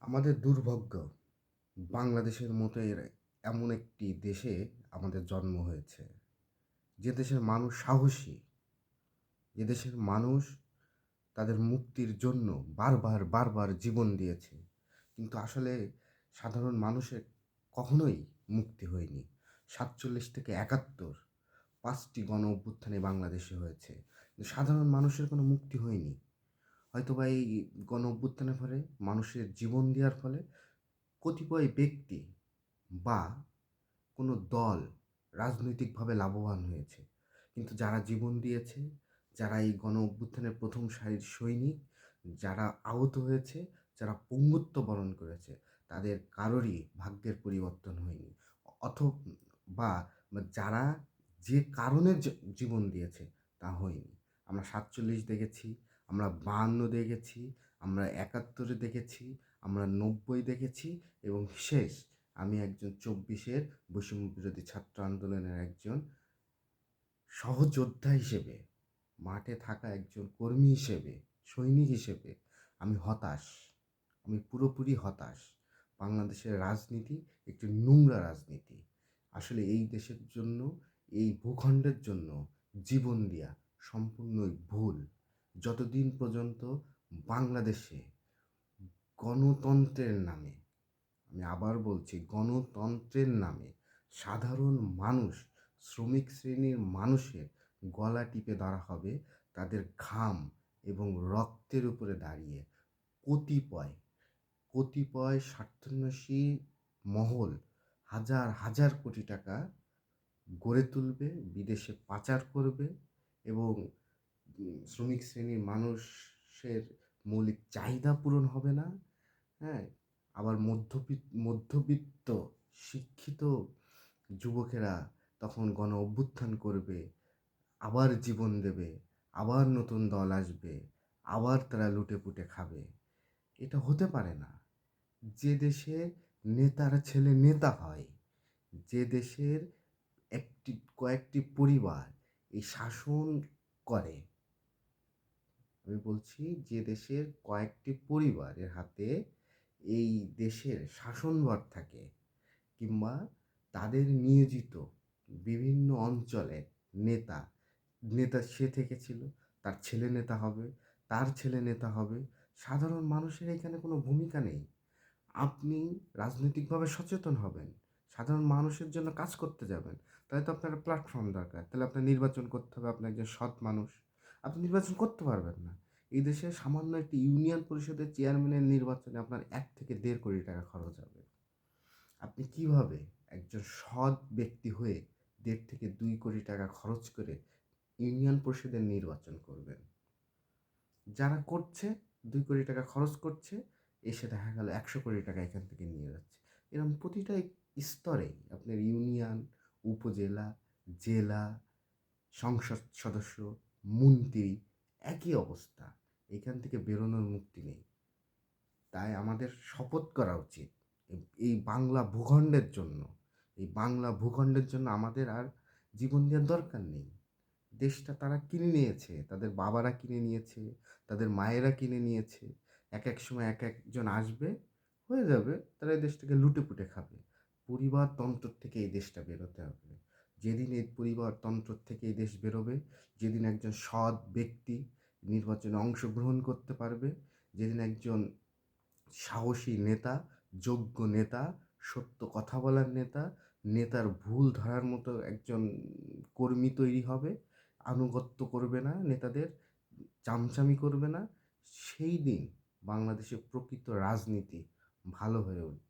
আমাদের দুর্ভাগ্য, বাংলাদেশের মতো এমন একটি দেশে আমাদের জন্ম হয়েছে। যে দেশের মানুষ সাহসী, যে দেশের মানুষ তাদের মুক্তির জন্য বারবার বারবার জীবন দিয়েছে। কিন্তু আসলে সাধারণ মানুষের কখনোই মুক্তি হয়নি। সাতচল্লিশ থেকে একাত্তর পাঁচটি গণ অভ্যুত্থানে বাংলাদেশে হয়েছে। সাধারণ মানুষের কোনো মুক্তি হয়নি। হয়তোবা এই গণ অভ্যুত্থানের ফলে, মানুষের জীবন দেওয়ার ফলে কতিপয় ব্যক্তি বা কোনো দল রাজনৈতিকভাবে লাভবান হয়েছে। কিন্তু যারা জীবন দিয়েছে, যারা এই গণ অভ্যুত্থানের প্রথম সারির সৈনিক, যারা আহত হয়েছে, যারা পঙ্গুত্ব বরণ করেছে, তাদের কারোরই ভাগ্যের পরিবর্তন হয়নি। অথবা যারা যে কারণে জীবন দিয়েছে তা হয়নি। আমরা সাতচল্লিশ দেখেছি আমরা বাহান্ন দেখেছি, আমরা একাত্তরে দেখেছি, আমরা নব্বই দেখেছি এবং শেষ আমি একজন চব্বিশের বৈষম্য বিরোধী ছাত্র আন্দোলনের একজন সহযোদ্ধা হিসেবে, মাঠে থাকা একজন কর্মী হিসেবে, সৈনিক হিসেবে আমি হতাশ, আমি পুরোপুরি হতাশ। বাংলাদেশের রাজনীতি একটি নোংরা রাজনীতি। আসলে এই দেশের জন্য, এই ভূখণ্ডের জন্য জীবন দেওয়া সম্পূর্ণই ভুল। যতদিন পর্যন্ত বাংলাদেশে গণতন্ত্রের নামে, আমি আবার বলছি গণতন্ত্রের নামে সাধারণ মানুষ, শ্রমিক শ্রেণির মানুষের গলা টিপে ধরা হবে, তাদের ঘাম এবং রক্তের উপরে দাঁড়িয়ে কতিপয় কতিপয় স্বার্থান্বেষী মহল হাজার হাজার কোটি টাকা গড়ে তুলবে, বিদেশে পাচার করবে এবং শ্রমিক শ্রেণির মানুষের মৌলিক চাহিদা পূরণ হবে না হ্যাঁ? আবার মধ্যবিত্ত মধ্যবিত্ত শিক্ষিত যুবকেরা তখন গণ অভ্যুত্থান করবে, আবার জীবন দেবে, আবার নতুন দল আসবে, আবার তারা লুটে পুটে খাবে। এটা হতে পারে না। যে দেশে নেতার ছেলে নেতা হয়, যে দেশের একটি, কয়েকটি পরিবার এই শাসন করে আমি বলছি যে দেশের কয়েকটি পরিবারের হাতে এই দেশের শাসনভার থাকে কিংবা তাদের নিয়োজিত বিভিন্ন অঞ্চলে নেতা নেতা সে থেকেছিল, তার ছেলে নেতা হবে, তার ছেলে নেতা হবে। সাধারণ মানুষের এখানে কোনো ভূমিকা নেই। আপনি রাজনৈতিকভাবে সচেতন হবেন, সাধারণ মানুষের জন্য কাজ করতে যাবেন। তাহলে তো আপনার প্ল্যাটফর্ম দরকার। তাহলে আপনার নির্বাচন করতে হবে, আপনি একজন সৎ মানুষ। আপনি নির্বাচন করতে পারবেন না। এই দেশে সামান্য একটি ইউনিয়ন পরিষদের চেয়ারম্যানের নির্বাচনে আপনার এক থেকে দেড় কোটি টাকা খরচ হবে। আপনি কীভাবে একজন সৎ ব্যক্তি হয়ে দেড় থেকে দুই কোটি টাকা খরচ করে ইউনিয়ন পরিষদের নির্বাচন করবেন? যারা করছে, দুই কোটি টাকা খরচ করছে, এসে দেখা গেল একশো কোটি টাকা এখান থেকে নিয়ে যাচ্ছে। এরকম প্রতিটা স্তরেই আপনার ইউনিয়ন, উপজেলা, জেলা, সংসদ সদস্য মন্ত্রী, একই অবস্থা। এখান থেকে বেরোনোর মুক্তি নেই। তাই আমাদের শপথ করা উচিত এই- বাংলা ভূখণ্ডের জন্য। এই বাংলা ভূখণ্ডের জন্য আমাদের আর জীবন দেওয়ার দরকার নেই। দেশটা তারা কিনে নিয়েছে, তাদের বাবারা কিনে নিয়েছে, তাদের মায়েরা কিনে নিয়েছে। এক এক সময় এক একজন আসবে, হয়ে যাবে, তারা এই দেশটাকে লুটে পুটে খাবে। পরিবারতন্ত্র থেকে এই দেশটা বেরোতে হবে। যেদিন এই পরিবারতন্ত্র থেকে এই দেশ বেরোবে, যেদিন একজন সৎ ব্যক্তি নির্বাচনে অংশগ্রহণ করতে পারবে, যেদিন একজন সাহসী নেতা, যোগ্য নেতা, সত্য কথা বলার নেতা, নেতার ভুল ধরার মতো একজন কর্মী তৈরি হবে, আনুগত্য করবে না নেতাদের, চামচামি করবে না, সেই দিন বাংলাদেশে প্রকৃত রাজনীতি ভালো হয়ে উঠবে।